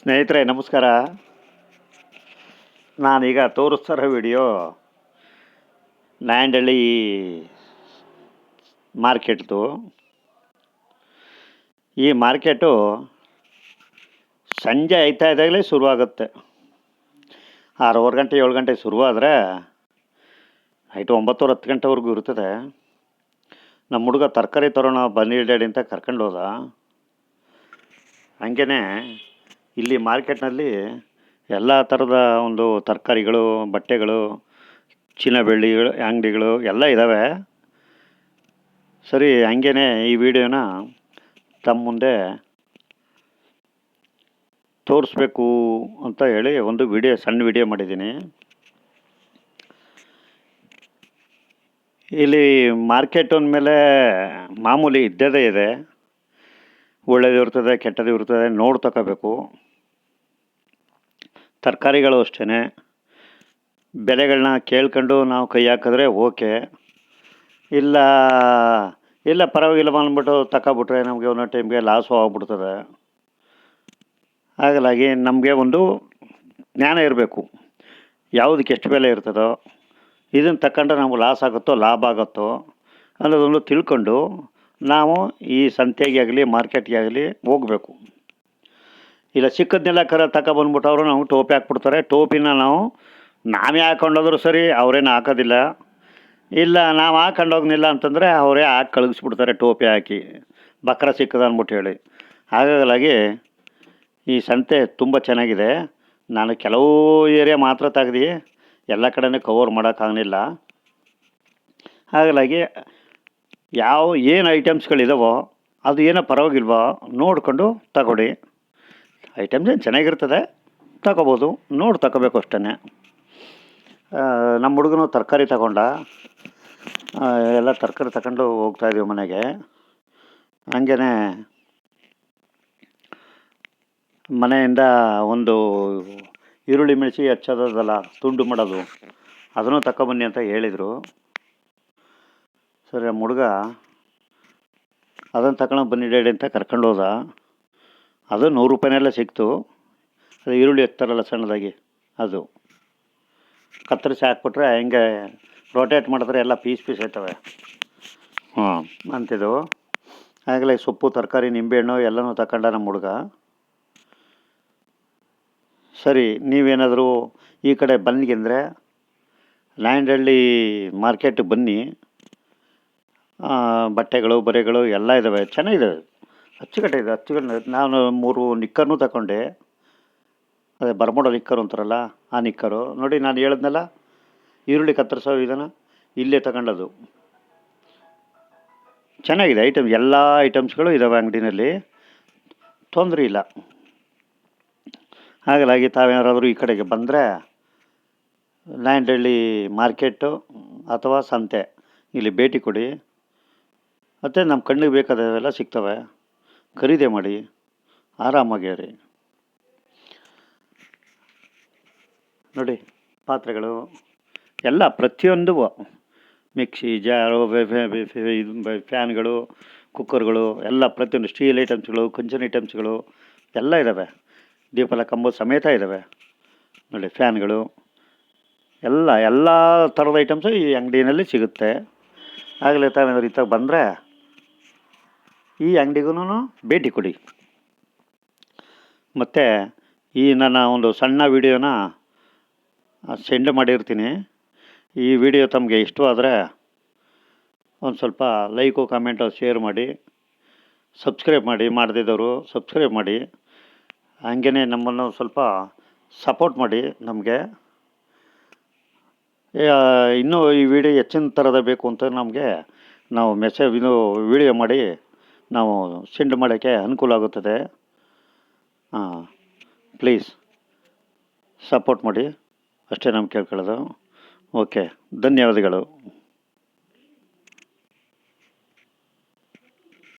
ಸ್ನೇಹಿತರೆ, ನಮಸ್ಕಾರ. ನಾನೀಗ ತೋರಿಸ್ತಾರ ವಿಡಿಯೋ ಲ್ಯಾಂಡಳ್ಳಿ ಮಾರ್ಕೆಟ್ದು. ಈ ಮಾರ್ಕೆಟು ಸಂಜೆ ಆಯ್ತಾ ಇದ್ದಾಗಲೇ ಶುರುವಾಗುತ್ತೆ. ಆರೂವರೆ ಗಂಟೆ, ಏಳು ಗಂಟೆ ಶುರುವಾದರೆ ನೈಟ್ ಒಂಬತ್ತುವರೆ, ಹತ್ತು ಗಂಟೆವರೆಗೂ ಇರ್ತದೆ. ನಮ್ಮ ಹುಡುಗ ತರಕಾರಿ ತರೋಣ, ಬನ್ನಿ ಡ್ಯಾಡಿ ಅಂತ ಕರ್ಕೊಂಡು ಹೋದ. ಹಂಗೇ ಇಲ್ಲಿ ಮಾರ್ಕೆಟ್ನಲ್ಲಿ ಎಲ್ಲ ಥರದ ಒಂದು ತರಕಾರಿಗಳು, ಬಟ್ಟೆಗಳು ಚಿನ್ನ ಬೆಳ್ಳಿಗಳು ಅಂಗಡಿಗಳು ಎಲ್ಲ ಇದ್ದಾವೆ ಸರಿ ಹಂಗೇ ಈ ವಿಡಿಯೋನ ತಮ್ಮ ಮುಂದೆ ತೋರಿಸ್ಬೇಕು ಅಂತ ಹೇಳಿ ಒಂದು ವಿಡಿಯೋ, ಸಣ್ಣ ವಿಡಿಯೋ ಮಾಡಿದ್ದೀನಿ. ಇಲ್ಲಿ ಮಾರ್ಕೆಟ್ ಅಂದಮೇಲೆ ಮಾಮೂಲಿ ಇದ್ದದೇ ಇದೆ. ಒಳ್ಳೇದು ಇರ್ತದೆ ಕೆಟ್ಟದ್ದು ಇರ್ತದೆ ನೋಡಿ ತಗೋಬೇಕು ತರಕಾರಿಗಳು ಅಷ್ಟೇ ಬೆಲೆಗಳನ್ನ ಕೇಳ್ಕೊಂಡು ನಾವು ಕೈ ಹಾಕಿದ್ರೆ ಓಕೆ. ಇಲ್ಲ ಇಲ್ಲ ಪರವಾಗಿಲ್ಲ ಅಂದ್ಬಿಟ್ಟು ತಗೊಬಿಟ್ರೆ ನಮಗೆ ಒಂದೊಂದು ಟೈಮ್ಗೆ ಲಾಸು ಆಗ್ಬಿಡ್ತದೆ. ಹಾಗಾಗಿ ನಮಗೆ ಒಂದು ಜ್ಞಾನ ಇರಬೇಕು. ಯಾವುದಕ್ಕೆ ಎಷ್ಟು ಬೆಲೆ ಇರ್ತದೋ, ಇದನ್ನು ತಗೊಂಡ್ರೆ ನಮ್ಗೆ ಲಾಸ್ ಆಗುತ್ತೋ, ಲಾಭ ಆಗುತ್ತೋ ಅನ್ನೋದೊಂದು ತಿಳ್ಕೊಂಡು ನಾವು ಈ ಸಂತೆಗೆ ಆಗಲಿ, ಮಾರ್ಕೆಟ್ಗೆ ಆಗಲಿ ಹೋಗಬೇಕು. ಇಲ್ಲ ಸಿಕ್ಕದನ್ನೆಲ್ಲ ಕರ ತಗೊಬಂದ್ಬಿಟ್ಟು ಅವರು ನಾವು ಟೋಪಿ ಹಾಕ್ಬಿಡ್ತಾರೆ. ಟೋಪಿನ ನಾವು ನಾವೇ ಹಾಕೊಂಡೋದ್ರು ಸರಿ ಅವರೇನು ಹಾಕೋದಿಲ್ಲ. ಇಲ್ಲ, ನಾವು ಹಾಕೊಂಡೋಗ್ನಿಲ್ಲ ಅಂತಂದರೆ ಅವರೇ ಹಾಕಿ ಕಳಿಸ್ಬಿಡ್ತಾರೆ ಟೋಪಿ ಹಾಕಿ. ಬಕ್ರ ಸಿಕ್ಕದ ಅಂದ್ಬಿಟ್ಟು ಹೇಳಿ. ಹಾಗಾಗಲಾಗಿ ಈ ಸಂತೆ ತುಂಬ ಚೆನ್ನಾಗಿದೆ. ನಾನು ಕೆಲವು ಏರಿಯಾ ಮಾತ್ರ ತೆಗ್ದು ಎಲ್ಲ ಕಡೆನೂ ಕವರ್ ಮಾಡೋಕ್ಕಾಗಲಿಲ್ಲ ಹಾಗಾಗಿ ಯಾವ, ಏನು ಐಟಮ್ಸ್ಗಳಿದಾವೋ ಅದು ಏನೋ ಪರವಾಗಿಲ್ವೋ ನೋಡಿಕೊಂಡು ತಗೊಳ್ಳಿ. ಐಟಮ್ಸ್ ಏನು ಚೆನ್ನಾಗಿರ್ತದೆ, ತಗೋಬೋದು. ನೋಡಿ ತಗೋಬೇಕು ಅಷ್ಟೇ ನಮ್ಮ ಹುಡುಗನು ತರಕಾರಿ ತಗೊಂಡ. ಎಲ್ಲ ತರಕಾರಿ ತಗೊಂಡು ಹೋಗ್ತಾಯಿದ್ದೀವಿ ಮನೆಗೆ. ಹಂಗೇ ಮನೆಯಿಂದ ಒಂದು ಈರುಳ್ಳಿ ಮೆಣಸಿ ಹಚ್ಚೋದಲ್ಲ ತುಂಡು ಮಾಡೋದು, ಅದನ್ನು ತಗೊಬನ್ನಿ ಅಂತ ಹೇಳಿದರು. ಸರಿ, ನಮ್ಮ ಹುಡುಗ ಅದನ್ನು ತಗೊಂಡು ಬನ್ನಿ ಡ್ಯಾಡಿ ಅಂತ ಕರ್ಕೊಂಡು ಹೋದ. ಅದು ನೂರು ರೂಪಾಯಿನೆಲ್ಲ ಸಿಕ್ತು. ಅದು ಈರುಳ್ಳಿ ಎತ್ತಾರಲ್ಲ ಸಣ್ಣದಾಗಿ. ಅದು. ಕತ್ತರಿಸಿ ಹಾಕ್ಬಿಟ್ರೆ ಹೆಂಗೆ ರೊಟೇಟ್ ಮಾಡಿದ್ರೆ ಎಲ್ಲ ಪೀಸ್ ಪೀಸ್ ಆಯ್ತವೆ. ಹಾಂ ಅಂತಿದ್ದು ಆಗಲೇ ಸೊಪ್ಪು, ತರಕಾರಿ, ನಿಂಬೆಹಣ್ಣು ಎಲ್ಲನೂ ತಗೊಂಡ ನಮ್ಮ ಹುಡುಗ. ಸರಿ, ನೀವೇನಾದರೂ ಈ ಕಡೆ ಬಂದಿಗೆಂದರೆ ಲ್ಯಾಂಡಳ್ಳಿ ಮಾರ್ಕೆಟ್ ಬನ್ನಿ. ಬಟ್ಟೆಗಳು, ಬರೆಗಳು ಎಲ್ಲ ಇದ್ದಾವೆ ಚೆನ್ನಾಗಿದ್ದಾವೆ ಅಚ್ಚುಕಟ್ಟೆ ಇದೆ ಅಚ್ಚುಕಟ್ಟೆ ನಾನು ಮೂರು ನಿಕ್ಕರ್ನೂ ತಗೊಂಡೆ. ಅದೇ ಬರ್ಮೋಡ ನಿಕ್ಕರು ಅಂತಾರಲ್ಲ, ಆ ನಿಕ್ಕರು. ನೋಡಿ, ನಾನು ಹೇಳಿದ್ನಲ್ಲ, ಈರುಳ್ಳಿ ಕತ್ತರಿಸೋ ವಿಧಾನ ಇಲ್ಲೇ ತಗೊಂಡದು ಚೆನ್ನಾಗಿದೆ ಐಟಮ್ ಎಲ್ಲ ಐಟಮ್ಸ್ಗಳು ಇದ್ದಾವೆ ಅಂಗಡಿನಲ್ಲಿ. ತೊಂದರೆ ಇಲ್ಲ. ಹಾಗಾಗಿ ತಾವೇನಾರಾದರೂ ಈ ಕಡೆಗೆ ಬಂದರೆ, ನಾಯಂಡಹಳ್ಳಿ ಮಾರ್ಕೆಟು ಅಥವಾ ಸಂತೆ, ಇಲ್ಲಿ ಭೇಟಿ ಕೊಡಿ. ಮತ್ತು ನಮ್ಮ ಕಣ್ಣಿಗೆ ಬೇಕಾದವೆಲ್ಲ ಸಿಗ್ತವೆ. ಖರೀದಿ ಮಾಡಿ ಆರಾಮಾಗಿರಿ ನೋಡಿ, ಪಾತ್ರೆಗಳು ಎಲ್ಲ ಪ್ರತಿಯೊಂದು ಮಿಕ್ಸಿ, ಜಾರು ಇದು ಫ್ಯಾನ್ಗಳು, ಕುಕ್ಕರ್ಗಳು, ಎಲ್ಲ ಪ್ರತಿಯೊಂದು ಸ್ಟೀಲ್ ಐಟಮ್ಸ್ಗಳು ಕಂಚನ್ ಐಟಮ್ಸ್ಗಳು ಎಲ್ಲ ಇದ್ದಾವೆ ದೀಪಲ ಕಂಬ ಸಮೇತ ಇದ್ದಾವೆ ನೋಡಿ, ಫ್ಯಾನ್ಗಳು ಎಲ್ಲ ಎಲ್ಲ ಥರದ ಐಟಮ್ಸು ಈ ಅಂಗಡಿನಲ್ಲಿ ಸಿಗುತ್ತೆ. ಆಗಲೇ ತಾವೇನಾದ್ರು ಇತ್ತಾಗ ಬಂದರೆ ಈ ಅಂಗಡಿಗೂ ಭೇಟಿ ಕೊಡಿ. ಮತ್ತು ಈ ನನ್ನ ಒಂದು ಸಣ್ಣ ವಿಡಿಯೋನ ಸೆಂಡ್ ಮಾಡಿರ್ತೀನಿ. ಈ ವಿಡಿಯೋ ತಮಗೆ ಇಷ್ಟವಾದರೆ ಒಂದು ಸ್ವಲ್ಪ ಲೈಕು, ಕಮೆಂಟು ಶೇರ್ ಮಾಡಿ, ಸಬ್ಸ್ಕ್ರೈಬ್ ಮಾಡಿ, ಮಾಡದಿದ್ದವರು ಸಬ್ಸ್ಕ್ರೈಬ್ ಮಾಡಿ ಹಾಗೇ ನಮ್ಮನ್ನು ಸ್ವಲ್ಪ ಸಪೋರ್ಟ್ ಮಾಡಿ ನಮಗೆ. ಇನ್ನೂ ಈ ವಿಡಿಯೋ ಹೆಚ್ಚಿನ ಥರದ ಬೇಕು ಅಂತ ನಮಗೆ ನಾವು ಮೆಸೇಜ್, ಇದು ವಿಡಿಯೋ ಮಾಡಿ ನಾವು ಸೆಂಡ್ ಮಾಡೋಕ್ಕೆ ಅನುಕೂಲ ಆಗುತ್ತದೆ. ಹಾಂ ಪ್ಲೀಸ್ ಸಪೋರ್ಟ್ ಮಾಡಿ. ಅಷ್ಟೇ ನಮ್ಗೆ ಕೇಳ್ಕೊಳ್ಳೋದು. ಓಕೆ ಧನ್ಯವಾದಗಳು.